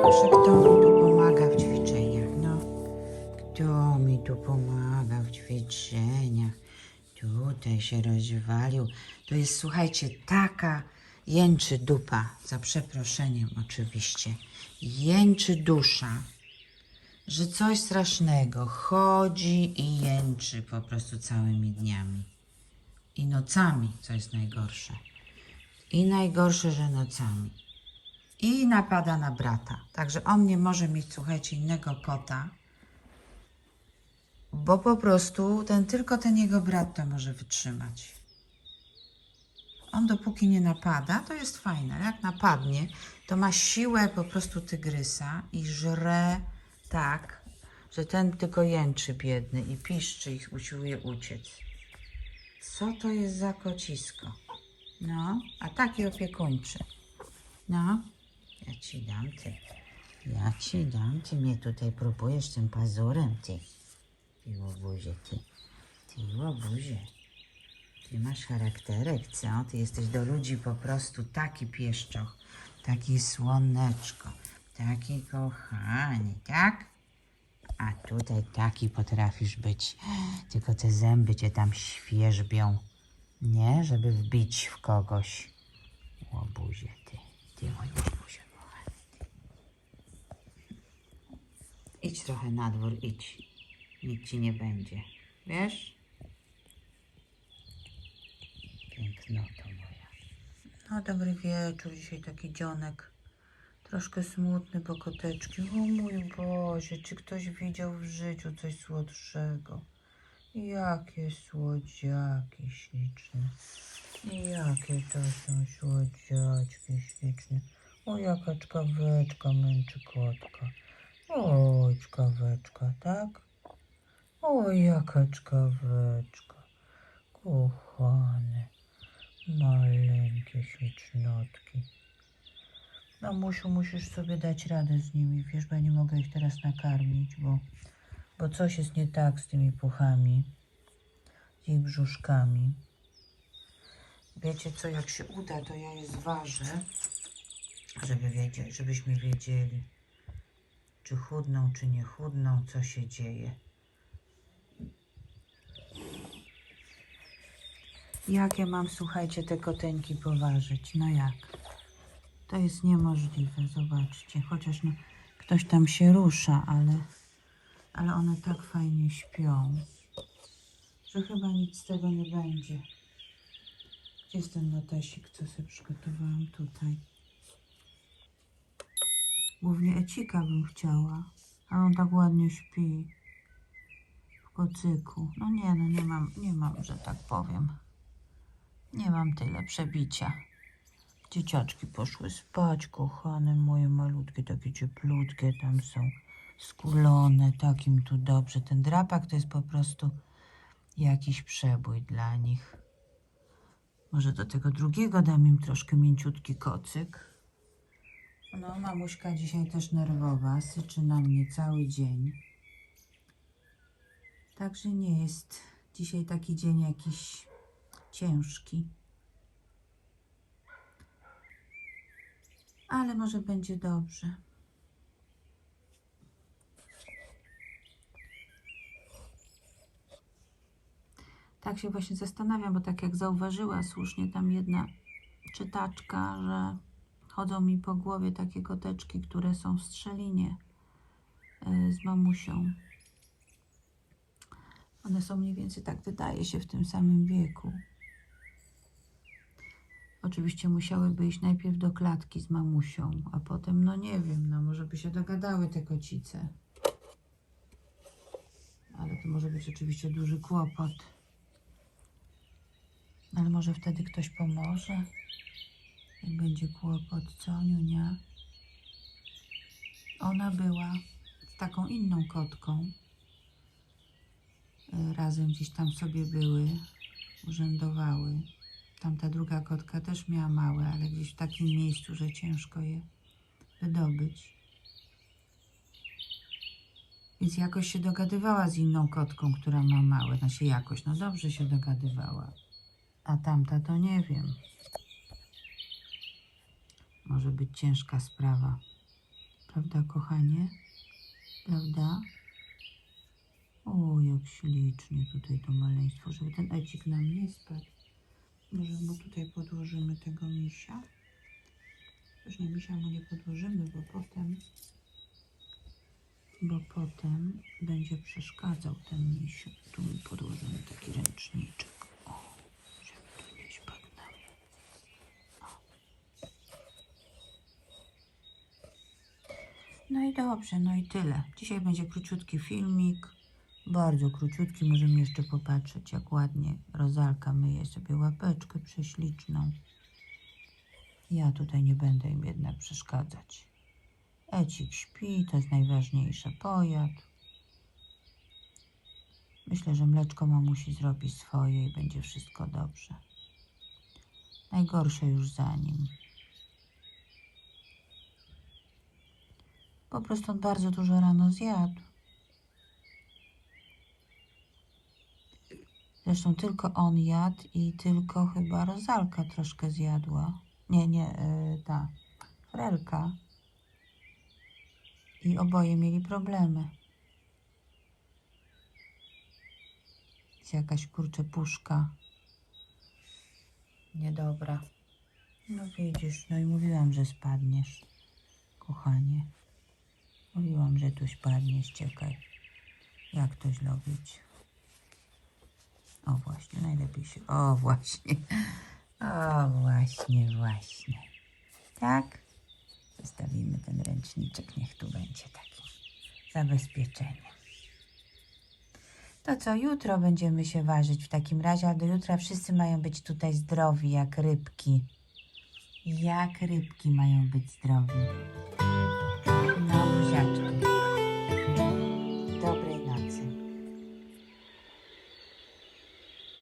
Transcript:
Proszę, kto mi tu pomaga w ćwiczeniach? No, kto mi tu pomaga w ćwiczeniach? Tutaj się rozwalił. To jest, słuchajcie, taka jęczy dupa, za przeproszeniem oczywiście. Jęczy dusza, że coś strasznego chodzi i jęczy po prostu całymi dniami. I nocami, co jest najgorsze. I najgorsze, że nocami i napada na brata. Także on nie może mieć, słuchajcie, innego kota, bo po prostu ten tylko ten jego brat to może wytrzymać. On dopóki nie napada, to jest fajne. Jak napadnie, to ma siłę po prostu tygrysa i żre tak, że ten tylko jęczy biedny i piszczy i usiłuje uciec. Co to jest za kocisko? No, a taki opiekuńczy. No, ja ci dam ty. Ja ci dam, ty mnie tutaj próbujesz tym pazurem, ty. Ty łobuzie, ty. Ty łobuzie. Ty masz charakterek, co? Ty jesteś do ludzi po prostu taki pieszczoch, taki słoneczko, taki kochani, tak? A tutaj taki potrafisz być. Tylko te zęby cię tam świeżbią. Nie, żeby wbić w kogoś. Łobuzie, ty. Ty, mój łobuzie, kochany. Idź trochę na dwór, idź. Nic ci nie będzie. Wiesz? Pięknoto moja. No, dobry wieczór. Dzisiaj taki dzionek. Troszkę smutny, bo koteczki. O mój Boże, czy ktoś widział w życiu coś słodszego? Jakie słodziaki śliczne. Jakie to są słodziaczki śliczne. O, jaka czkaweczka męczy kotka. Oj, czkaweczka, tak? O, jaka czkaweczka. Kochane, maleńkie ślicznotki. Mamusiu, musisz sobie dać radę z nimi, wiesz, bo ja nie mogę ich teraz nakarmić, bo, bo coś jest nie tak z tymi puchami, z ich brzuszkami. Wiecie co, jak się uda, to ja je zważę, żeby wiedzieć, żebyśmy wiedzieli, czy chudną, czy nie chudną, co się dzieje. Jak ja mam, słuchajcie, te koteńki poważyć? No jak? To jest niemożliwe, zobaczcie. Chociaż no, ktoś tam się rusza, ale, ale one tak fajnie śpią, że chyba nic z tego nie będzie. Gdzie jest ten notesik, co sobie przygotowałam tutaj? Głównie Ecika bym chciała, ale on tak ładnie śpi w kocyku. No nie, no nie mam, nie mam, że tak powiem. Nie mam tyle przebicia. Dzieciaczki poszły spać, kochane moje malutkie, takie cieplutkie tam są, skulone, tak im tu dobrze. Ten drapak to jest po prostu jakiś przebój dla nich. Może do tego drugiego dam im troszkę mięciutki kocyk. No, mamuśka dzisiaj też nerwowa, syczy na mnie cały dzień. Także nie jest dzisiaj taki dzień jakiś ciężki. Ale może będzie dobrze. Tak się właśnie zastanawiam, bo tak jak zauważyła słusznie tam jedna czytaczka, że chodzą mi po głowie takie koteczki, które są w strzelinie y, z mamusią. One są mniej więcej, tak wydaje się, w tym samym wieku. Oczywiście musiałyby iść najpierw do klatki z mamusią, a potem, no nie wiem, no może by się dogadały te kocice. Ale to może być oczywiście duży kłopot. Ale może wtedy ktoś pomoże? Jak będzie kłopot, co, Niunia? Ona była z taką inną kotką. Y, Razem gdzieś tam sobie były, urzędowały. Tamta druga kotka też miała małe, ale gdzieś w takim miejscu, że ciężko je wydobyć. Więc jakoś się dogadywała z inną kotką, która ma małe. Znaczy jakoś, no dobrze się dogadywała. A tamta to nie wiem. może być ciężka sprawa. Prawda, kochanie? Prawda? O, jak ślicznie tutaj to maleństwo, żeby ten ecik nam nie spadł. Może mu tutaj podłożymy tego misia? Już nie misia mu nie podłożymy, bo potem bo potem będzie przeszkadzał ten misiu. Tu mu podłożymy taki ręczniczek. O, żeby tu nie spadł nam. No i dobrze, no i tyle. Dzisiaj będzie króciutki filmik. Bardzo króciutki, możemy jeszcze popatrzeć, jak ładnie Rozalka myje sobie łapeczkę prześliczną. Ja tutaj nie będę im jednak przeszkadzać. Ecik śpi, to jest najważniejsze. Pojadł. Myślę, że mleczko mamusi zrobi swoje i będzie wszystko dobrze. Najgorsze już za nim. Po prostu on bardzo dużo rano zjadł. Zresztą tylko on jadł i tylko chyba Rozalka troszkę zjadła. Nie, nie, yy, ta Frelka. I oboje mieli problemy. Jest jakaś kurczę puszka. Niedobra. No widzisz, no i mówiłam, że spadniesz, kochanie. Mówiłam, że tu spadniesz, czekaj. Jak to być? O właśnie, najlepiej się... O właśnie. O właśnie, właśnie. Tak? Zostawimy ten ręczniczek, niech tu będzie taki zabezpieczenie. To co, jutro będziemy się ważyć w takim razie, a do jutra wszyscy mają być tutaj zdrowi jak rybki. Jak rybki mają być zdrowi. 拉不下